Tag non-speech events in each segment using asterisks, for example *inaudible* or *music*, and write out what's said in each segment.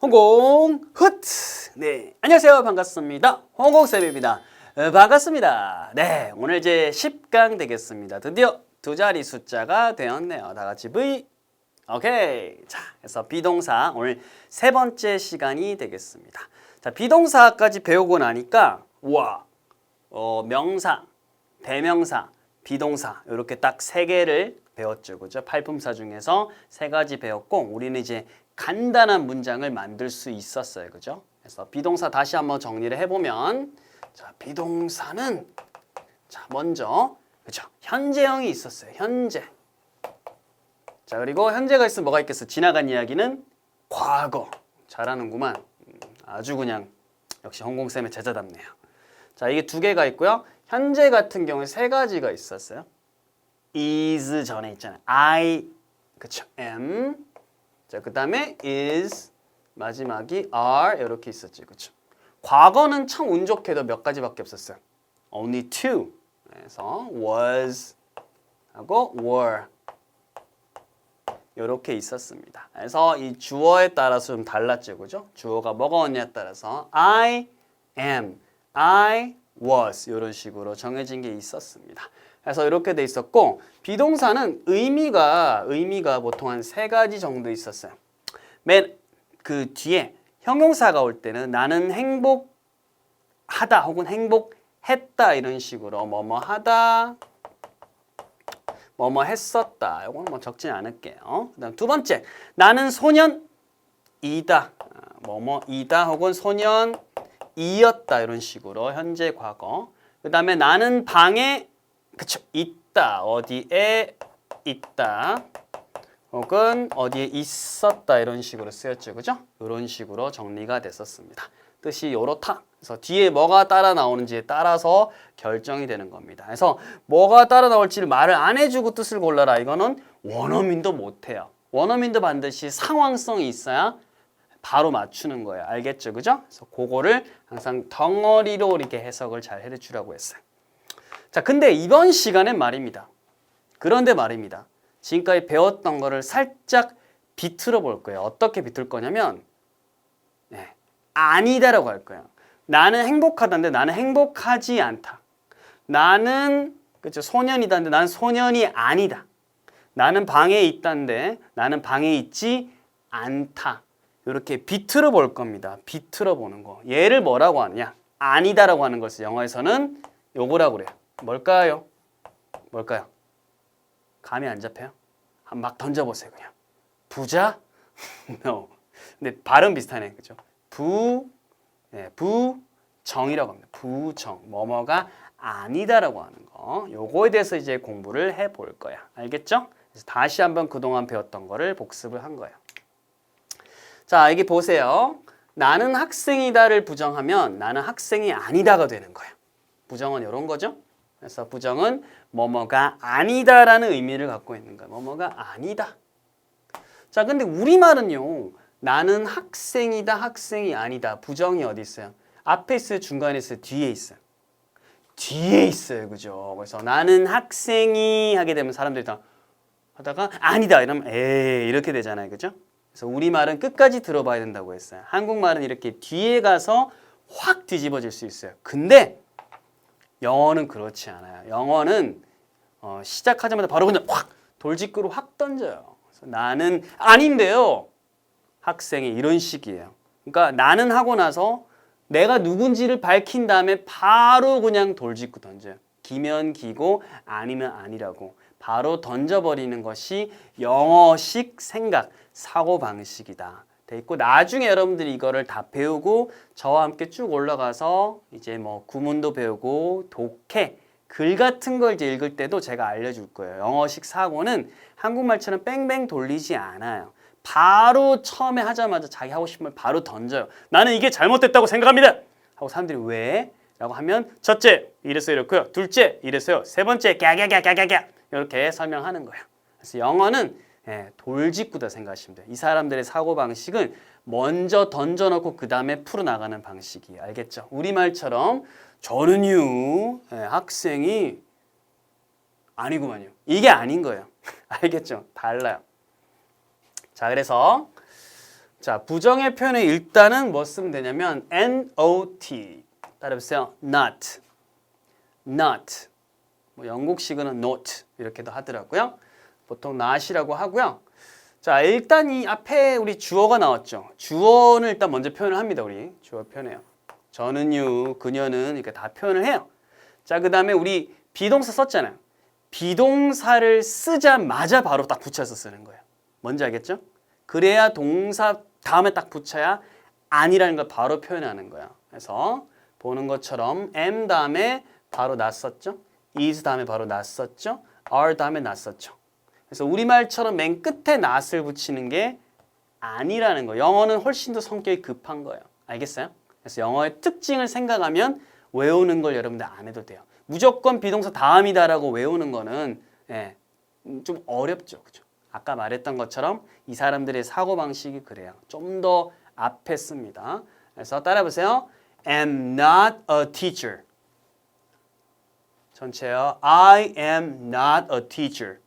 홍공 훗! 네, 안녕하세요. 반갑습니다. 홍공쌤입니다. 어, 반갑습니다. 네, 오늘 이제 10강 되겠습니다. 드디어 두 자리 숫자가 되었네요. 다 같이 V. 오케이. 자, 그래서 비동사 오늘 세 번째 시간이 되겠습니다. 자, 비동사까지 배우고 나니까 와, 어, 명사, 대명사, 비동사 이렇게 딱 세 개를 배웠죠. 그죠? 팔품사 중에서 세 가지 배웠고 우리는 이제 간단한 문장을 만들 수 있었어요. 그죠? 그래서 비동사 다시 한번 정리를 해 보면 자, 비동사는 자, 먼저 그죠? 현재형이 있었어요. 현재. 자, 그리고 현재가 있으면 뭐가 있겠어? 지나간 이야기는 과거. 잘하는구만. 음, 아주 그냥 역시 홍공쌤의 제자답네요. 자, 이게 두 개가 있고요. 현재 같은 경우에 세 가지가 있었어요. is 전에 있잖아요. I 그쵸? am. 자, 그 다음에 is 마지막이 are 이렇게 있었지. 그쵸? 과거는 참 운 좋게도 몇 가지밖에 없었어요. only two. 그래서 was 하고 were 이렇게 있었습니다. 그래서 이 주어에 따라서 좀 달랐죠, 그죠? 주어가 뭐가 왔냐에 따라서 I am, I was 이런 식으로 정해진 게 있었습니다. 그래서 이렇게 돼 있었고 비동사는 의미가 의미가 보통 한 세 가지 정도 있었어요. 맨 그 뒤에 형용사가 올 때는 나는 행복하다 혹은 행복했다 이런 식으로 뭐뭐 하다 뭐뭐 했었다. 이건 뭐 적진 않을게요. 그다음 두 번째, 나는 소년이다. 아, 뭐뭐이다 혹은 소년 이었다 이런 식으로 현재 과거. 그 다음에 나는 방에 그쵸 있다. 어디에 있다. 혹은 어디에 있었다 이런 식으로 쓰였죠. 그죠? 이런 식으로 정리가 됐었습니다. 뜻이 요렇다. 그래서 뒤에 뭐가 따라 나오는지에 따라서 결정이 되는 겁니다. 그래서 뭐가 따라 나올지를 말을 안 해주고 뜻을 골라라. 이거는 원어민도 못해요. 원어민도 반드시 상황성이 있어야 바로 맞추는 거예요. 알겠죠? 그죠? 그래서 그거를 항상 덩어리로 이렇게 해석을 잘 해주라고 했어요. 자, 근데 이번 시간엔 말입니다. 그런데 말입니다. 지금까지 배웠던 거를 살짝 비틀어 볼 거예요. 어떻게 비틀 거냐면, 네, 아니다라고 할 거예요. 나는 행복하다는데 나는 행복하지 않다. 나는 그렇죠 소년이다는데 나는 소년이 아니다. 나는 방에 있다는데 나는 방에 있지 않다. 이렇게 비틀어 볼 겁니다. 비틀어 보는 거. 얘를 뭐라고 하느냐? 아니다라고 하는 것을 영어에서는 요거라고 그래요. 뭘까요? 뭘까요? 감이 안 잡혀요? 막 던져보세요 그냥. 부자? *laughs* no. 근데 발음 비슷하네, 그죠? 부, 네, 부정이라고 합니다. 부정, 뭐뭐가 아니다라고 하는 거. 요거에 대해서 이제 공부를 해 볼 거야. 알겠죠? 그래서 다시 한번 그동안 배웠던 거를 복습을 한 거예요. 자, 여기 보세요. 나는 학생이다를 부정하면 나는 학생이 아니다가 되는 거예요. 부정은 이런 거죠. 그래서 부정은 뭐뭐가 아니다라는 의미를 갖고 있는 거야. 뭐뭐가 아니다. 자, 근데 우리말은요. 나는 학생이다, 학생이 아니다. 부정이 어디 있어요? 앞에 있어요, 중간에 있어요, 뒤에 있어요. 뒤에 있어요, 그죠? 그래서 나는 학생이 하게 되면 사람들이 다 하다가 아니다 이러면 에이 이렇게 되잖아요, 그죠? 그래서 우리 말은 끝까지 들어봐야 된다고 했어요. 한국말은 이렇게 뒤에 가서 확 뒤집어질 수 있어요. 근데 영어는 그렇지 않아요. 영어는 어, 시작하자마자 바로 그냥 확 돌직구로 확 던져요. 그래서 나는 아닌데요. 학생이 이런 식이에요. 그러니까 나는 하고 나서 내가 누군지를 밝힌 다음에 바로 그냥 돌직구 던져요. 기면 기고 아니면 아니라고 바로 던져버리는 것이 영어식 생각, 사고 방식이다. 돼 있고 나중에 여러분들이 이거를 다 배우고 저와 함께 쭉 올라가서 이제 뭐 구문도 배우고 독해 글 같은 걸 이제 읽을 때도 제가 알려줄 거예요. 영어식 사고는 한국말처럼 뺑뺑 돌리지 않아요. 바로 처음에 하자마자 자기 하고 싶은 말 바로 던져요. 나는 이게 잘못됐다고 생각합니다. 하고 사람들이 왜? 라고 하면 첫째 이래서 이렇고요. 둘째 이래서요. 세 번째 갸갸갸갸갸갸 이렇게 설명하는 거예요. 그래서 영어는 예, 돌직구다 생각하시면 돼요. 이 사람들의 사고 방식은 먼저 던져놓고 그 다음에 풀어나가는 방식이에요. 알겠죠? 우리말처럼 저는요 예, 학생이 아니구만요. 이게 아닌 거예요. *laughs* 알겠죠? 달라요. 자, 그래서 자, 부정의 표현에 일단은 뭐 쓰면 되냐면 not 따라보세요. not not 뭐 영국식으로는 not 이렇게도 하더라고요. 보통 not이라고 하고요. 자, 일단 이 앞에 우리 주어가 나왔죠. 주어는 일단 먼저 표현을 합니다. 우리 주어 표현해요. 저는요, 그녀는 이렇게 다 표현을 해요. 자, 그 다음에 우리 비동사 썼잖아요. 비동사를 쓰자마자 바로 딱 붙여서 쓰는 거예요. 뭔지 알겠죠? 그래야 동사 다음에 딱 붙여야 아니라는 걸 바로 표현하는 거야. 그래서 보는 것처럼 am 다음에 바로 놨었죠. is 다음에 바로 놨었죠. are 다음에 놨었죠. 그래서 우리말처럼 맨 끝에 낫을 붙이는 게 아니라는 거. 영어는 훨씬 더 성격이 급한 거예요. 알겠어요? 그래서 영어의 특징을 생각하면 외우는 걸 여러분들 안 해도 돼요. 무조건 비동사 다음이다라고 외우는 거는 예, 음, 좀 어렵죠. 그죠? 아까 말했던 것처럼 이 사람들의 사고 방식이 그래요. 좀 더 앞에 씁니다. 그래서 따라 보세요. am not a teacher. 전체요. I am not a teacher.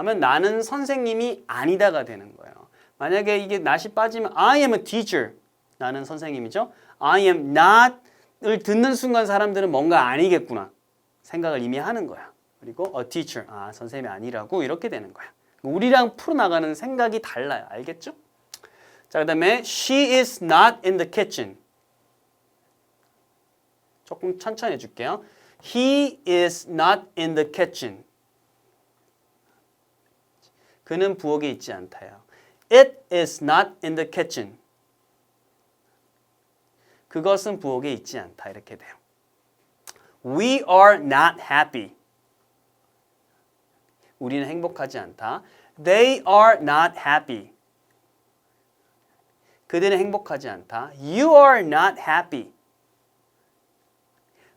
하면 나는 선생님이 아니다가 되는 거예요. 만약에 이게 not이 빠지면 I am a teacher. 나는 선생님이죠. I am not을 듣는 순간 사람들은 뭔가 아니겠구나 생각을 이미 하는 거야. 그리고 a teacher. 아, 선생님이 아니라고 이렇게 되는 거야. 우리랑 풀어나가는 생각이 달라요. 알겠죠? 자, 그 다음에 she is not in the kitchen. 조금 천천히 해줄게요. He is not in the kitchen. 그는 부엌에 있지 않다요. It is not in the kitchen. 그것은 부엌에 있지 않다. 이렇게 돼요. We are not happy. 우리는 행복하지 않다. They are not happy. 그들은 행복하지 않다. You are not happy.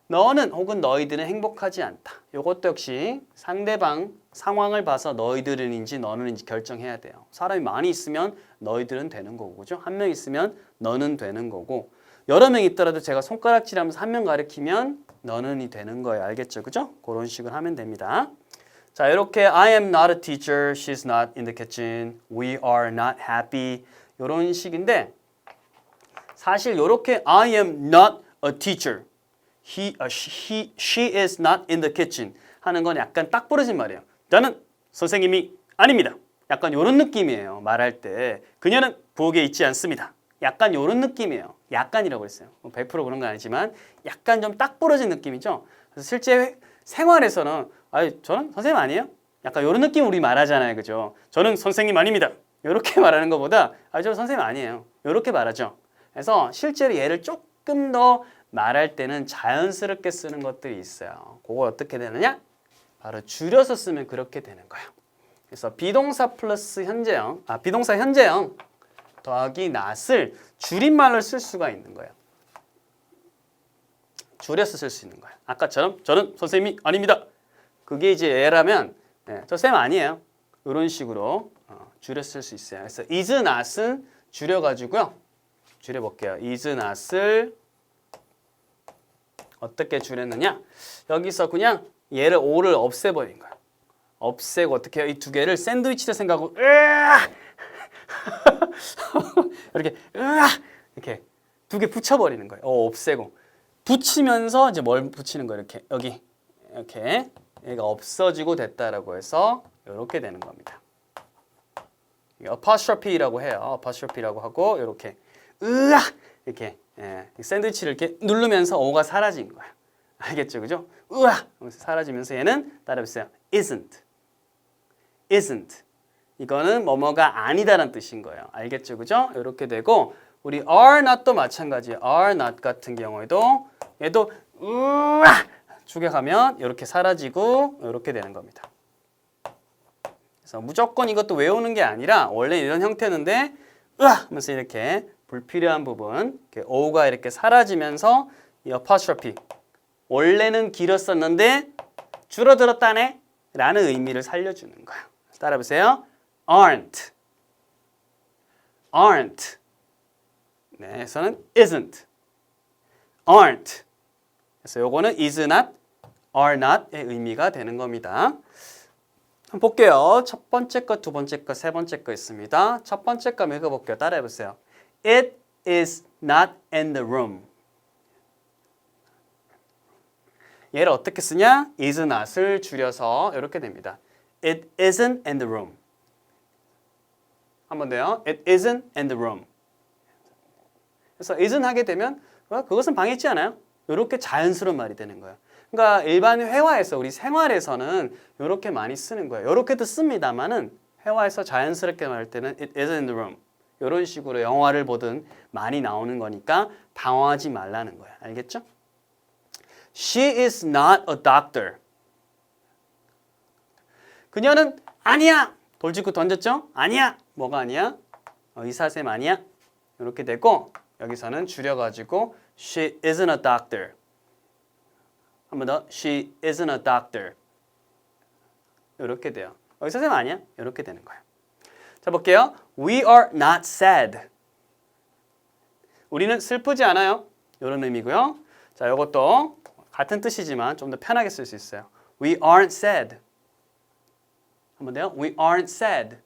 너는 혹은 너희들은 행복하지 않다. 이것도 역시 상대방 상황을 봐서 너희들은인지 너는인지 결정해야 돼요. 사람이 많이 있으면 너희들은 되는 거고, 그죠? 한 명 있으면 너는 되는 거고, 여러 명 있더라도 제가 손가락질하면서 한 명 가리키면 너는이 되는 거예요. 알겠죠? 그죠? 그런 식으로 하면 됩니다. 자, 이렇게 I am not a teacher, she's not in the kitchen, we are not happy 이런 식인데 사실 이렇게 I am not a teacher, he, uh, she, she is not in the kitchen 하는 건 약간 딱 부러진 말이에요. 저는 선생님이 아닙니다. 약간 이런 느낌이에요. 말할 때 그녀는 부엌에 있지 않습니다. 약간 이런 느낌이에요. 약간이라고 했어요. 100% 그런 건 아니지만 약간 좀 딱 부러진 느낌이죠. 그래서 실제 생활에서는 아니 저는 선생님 아니에요? 약간 이런 느낌 우리 말하잖아요. 그죠? 저는 선생님 아닙니다. 이렇게 *laughs* 말하는 것보다 아, 저 선생님 아니에요. 이렇게 말하죠. 그래서 실제로 얘를 조금 더 말할 때는 자연스럽게 쓰는 것들이 있어요. 그거 어떻게 되느냐? 바로 줄여서 쓰면 그렇게 되는 거예요. 그래서 비동사 플러스 현재형, 아 비동사 현재형 더하기 not을 줄임말로 쓸 수가 있는 거예요. 줄여서 쓸 수 있는 거예요. 아까처럼 저는 선생님이 아닙니다. 그게 이제 얘라면 네, 저쌤 아니에요. 이런 식으로 어, 줄여 쓸 수 있어요. 그래서 is not은 줄여가지고요. 줄여볼게요. is not을 어떻게 줄였느냐? 여기서 그냥 얘를 오를 없애버린 거야. 없애고 어떻게 해요? 이 두 개를 샌드위치를 생각하고! *laughs* 이렇게! 이렇게 두 개 붙여버리는 거예요. 어, 없애고 붙이면서 이제 뭘 붙이는 거예요? 이렇게 여기 이렇게 얘가 없어지고 됐다라고 해서 이렇게 되는 겁니다. apostrophe라고 해요. apostrophe라고 하고 이렇게 으아 이렇게 예, 샌드위치를 이렇게 누르면서 오가 사라진 거야. 알겠죠, 그죠? 으아 하면서 사라지면서 얘는 따라해보세요. isn't, isn't. 이거는 뭐뭐가 아니다라는 뜻인 거예요. 알겠죠, 그죠? 이렇게 되고 우리 are not도 마찬가지예요. are not 같은 경우에도 얘도 으아 죽여가면 이렇게 사라지고 이렇게 되는 겁니다. 그래서 무조건 이것도 외우는 게 아니라 원래 이런 형태였는데 으아 하면서 이렇게 불필요한 부분 이렇게 o가 이렇게 사라지면서 이 apostrophe 원래는 길었었는데 줄어들었다네 라는 의미를 살려주는 거야. 따라 보세요. aren't aren't 네, 그래서는 isn't aren't 그래서 요거는 is not are not의 의미가 되는 겁니다. 한번 볼게요. 첫 번째 거, 두 번째 거, 세 번째 거 있습니다. 첫 번째 거 읽어볼게요. 따라해 보세요. It is not in the room. 얘를 어떻게 쓰냐? is not을 줄여서 이렇게 됩니다. It isn't in the room. 한 번 더요. It isn't in the room. 그래서 isn't 하게 되면 어, 그것은 방에 있지 않아요? 이렇게 자연스러운 말이 되는 거예요. 그러니까 일반 회화에서 우리 생활에서는 이렇게 많이 쓰는 거예요. 이렇게도 씁니다만은 회화에서 자연스럽게 말할 때는 it isn't in the room. 이런 식으로 영화를 보든 많이 나오는 거니까 당황하지 말라는 거예요. 알겠죠? She is not a doctor. 그녀는 아니야. 돌직구 던졌죠? 아니야. 뭐가 아니야? 어, 의사쌤 아니야. 이렇게 되고 여기서는 줄여가지고 she isn't a doctor. 한 번 더. She isn't a doctor. 이렇게 돼요. 어, 의사쌤 아니야. 이렇게 되는 거예요. 자 볼게요. We are not sad. 우리는 슬프지 않아요. 이런 의미고요. 자, 이것도 같은 뜻이지만 좀 더 편하게 쓸 수 있어요. We aren't sad. 한번 더요. We aren't sad.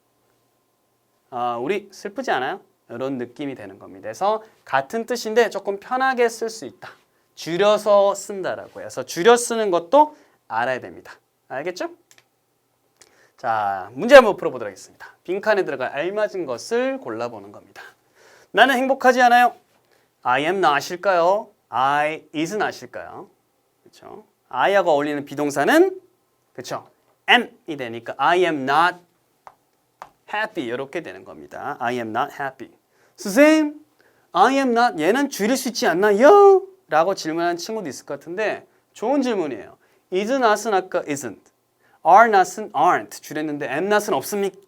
아, 우리 슬프지 않아요? 이런 느낌이 되는 겁니다. 그래서 같은 뜻인데 조금 편하게 쓸 수 있다. 줄여서 쓴다라고 해서 줄여 쓰는 것도 알아야 됩니다. 알겠죠? 자, 문제 한번 풀어보도록 하겠습니다. 빈칸에 들어갈 알맞은 것을 골라보는 겁니다. 나는 행복하지 않아요. I am not일까요? I is not일까요? 그렇죠? I하고 어울리는 비동사는 그렇죠? am이 되니까 I am not happy 이렇게 되는 겁니다. I am not happy. 선생님, I am not 얘는 줄일 수 있지 않나요? 라고 질문하는 친구도 있을 것 같은데 좋은 질문이에요. is not은 아까 isn't, are not은 aren't 줄였는데 am not은 없습니까?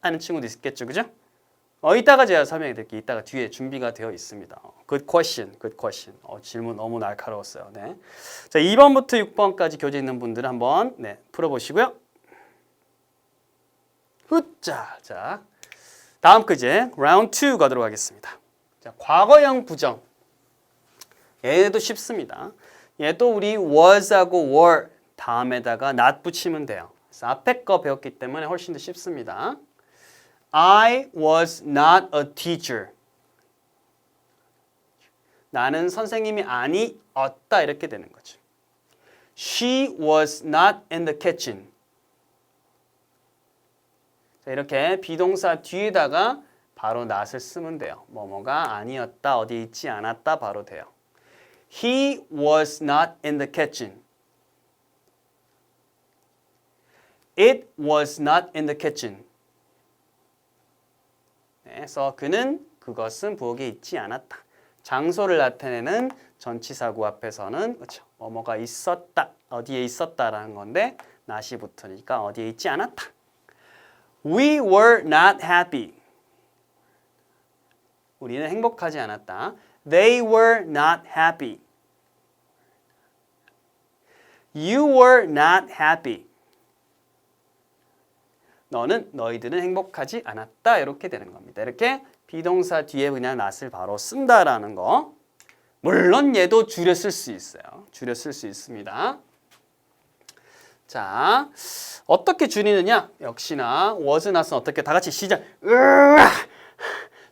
하는 친구도 있겠죠, 그죠? 어, 이따가 제가 설명해 드릴게요. 이따가 뒤에 준비가 되어 있습니다. 어, Good question, good question. 어, 질문 너무 날카로웠어요. 네. 자, 2번부터 6번까지 교재 있는 분들은 한번 네, 풀어보시고요. 굿자, 자, 다음 퀴즈 라운드 2 가도록 하겠습니다. 자, 과거형 부정. 얘도 쉽습니다. 얘도 우리 was하고 were 다음에다가 not 붙이면 돼요. 그래서 앞에 거 배웠기 때문에 훨씬 더 쉽습니다. I was not a teacher. 나는 선생님이 아니었다 이렇게 되는 거죠. She was not in the kitchen. 자, 이렇게 비동사 뒤에다가 바로 not을 쓰면 돼요. 뭐뭐가 아니었다, 어디 있지 않았다 바로 돼요. He was not in the kitchen. It was not in the kitchen. 네, 그래서 그는 그것은 부엌에 있지 않았다. 장소를 나타내는 전치사구 앞에서는 그렇죠. 뭐뭐가 있었다, 어디에 있었다라는 건데 not이 붙으니까 어디에 있지 않았다. We were not happy. 우리는 행복하지 않았다. They were not happy. You were not happy. 너는 너희들은 행복하지 않았다 이렇게 되는 겁니다. 이렇게 비동사 뒤에 그냥 not을 바로 쓴다라는 거. 물론 얘도 줄여 쓸 수 있어요. 줄여 쓸 수 있습니다. 자, 어떻게 줄이느냐? 역시나 was not은 어떻게 다 같이 시작. 으아!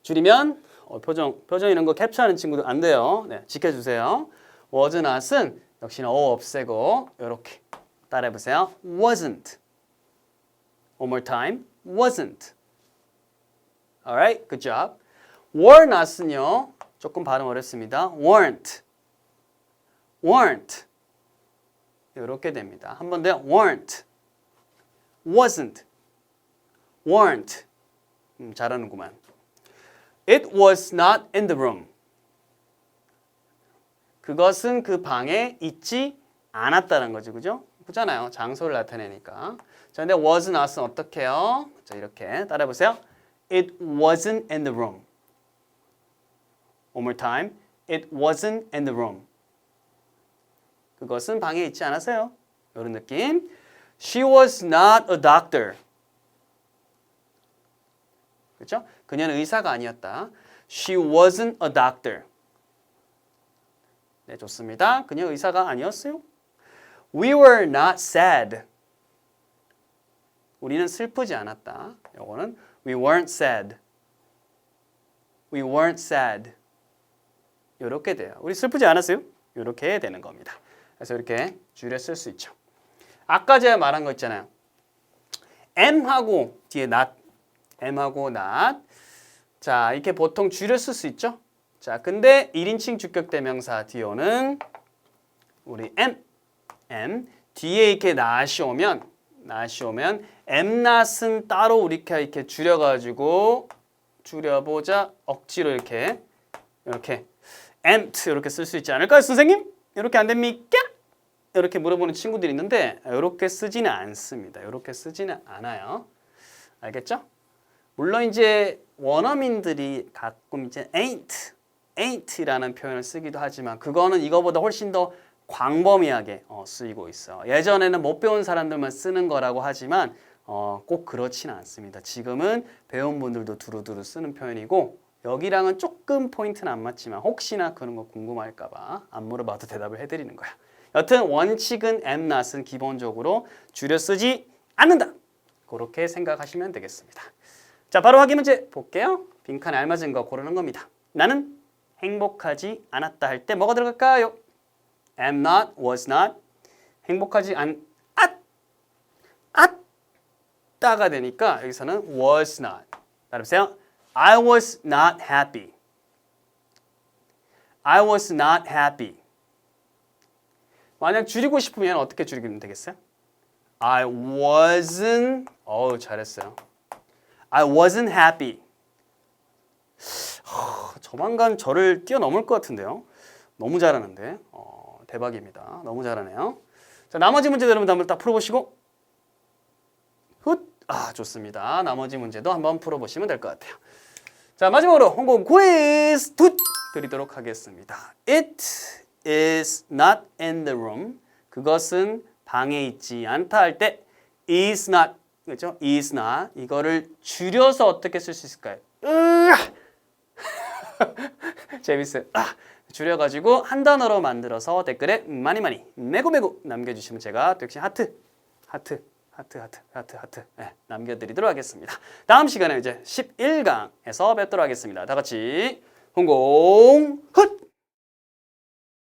줄이면 어, 표정 표정 이런 거 캡처하는 친구들 안 돼요. 네, 지켜주세요. was not은 역시나 o 없애고 이렇게 따라해 보세요. wasn't. One more time. wasn't. Alright, good job. were not은요. 조금 발음 어렵습니다. weren't. weren't. 이렇게 됩니다. 한 번 더요. weren't. wasn't. weren't. 음, 잘하는구만. It was not in the room. 그것은 그 방에 있지 않았다는 거죠. 그죠? 보잖아요. 장소를 나타내니까. 자, 근데 was not은 어떻게 해요? 자, 이렇게 따라해 보세요. It wasn't in the room. One more time. It wasn't in the room. 그것은 방에 있지 않았어요. 이런 느낌. She was not a doctor. 그렇죠? 그녀는 의사가 아니었다. She wasn't a doctor. 네, 좋습니다. 그녀 의사가 아니었어요. We were not sad. 우리는 슬프지 않았다. 요거는 we weren't sad. We weren't sad. 이렇게 돼요. 우리 슬프지 않았어요? 이렇게 되는 겁니다. 그래서 이렇게 줄여 쓸 수 있죠. 아까 제가 말한 거 있잖아요. M하고 뒤에 not, M하고 not. 자, 이렇게 보통 줄여 쓸 수 있죠. 자, 근데 1인칭 주격 대명사 뒤오는 우리 M, M 뒤에 이렇게 not이 오면 not이 오면 M not은 따로 우리가 이렇게 줄여가지고 줄여보자 억지로 이렇게 이렇게 empty 이렇게 쓸 수 있지 않을까요, 선생님? 이렇게 안 됩니까? 이렇게 물어보는 친구들이 있는데 이렇게 쓰지는 않습니다. 이렇게 쓰지는 않아요. 알겠죠? 물론 이제 원어민들이 가끔 이제 ain't, ain't라는 표현을 쓰기도 하지만 그거는 이거보다 훨씬 더 광범위하게 어, 쓰이고 있어요. 예전에는 못 배운 사람들만 쓰는 거라고 하지만 어, 꼭 그렇지는 않습니다. 지금은 배운 분들도 두루두루 쓰는 표현이고 여기랑은 조금 포인트는 안 맞지만 혹시나 그런 거 궁금할까봐 안 물어봐도 대답을 해드리는 거야. 여튼 원칙은 am not은 기본적으로 줄여 쓰지 않는다. 그렇게 생각하시면 되겠습니다. 자, 바로 확인 문제 볼게요. 빈칸에 알맞은 거 고르는 겁니다. 나는 행복하지 않았다 할 때 뭐가 들어갈까요? Am not, was not. 행복하지 않, 앗! 앗! 따가 되니까 여기서는 was not. 따라보세요. I was not happy. I was not happy. 만약 줄이고 싶으면 어떻게 줄이면 되겠어요? I wasn't 어우 잘했어요. I wasn't happy. 하, 조만간 저를 뛰어넘을 것 같은데요. 너무 잘하는데 어, 대박입니다. 너무 잘하네요. 자 나머지 문제 여러분 한번 딱 풀어보시고 훗. 아 좋습니다. 나머지 문제도 한번 풀어보시면 될 것 같아요. 자 마지막으로 홍콩 두 드리도록 하겠습니다. It is not in the room. 그것은 방에 있지 않다 할 때 is not 그렇죠? is not 이거를 줄여서 어떻게 쓸 수 있을까요? 으아! *laughs* 재밌어요. 아! 줄여가지고 한 단어로 만들어서 댓글에 많이 많이 매고매고 남겨주시면 제가 또 역시 하트 하트 하트 하트 하트 하트 네, 남겨드리도록 하겠습니다. 다음 시간에 이제 11강에서 뵙도록 하겠습니다. 다 같이 홍공 훗!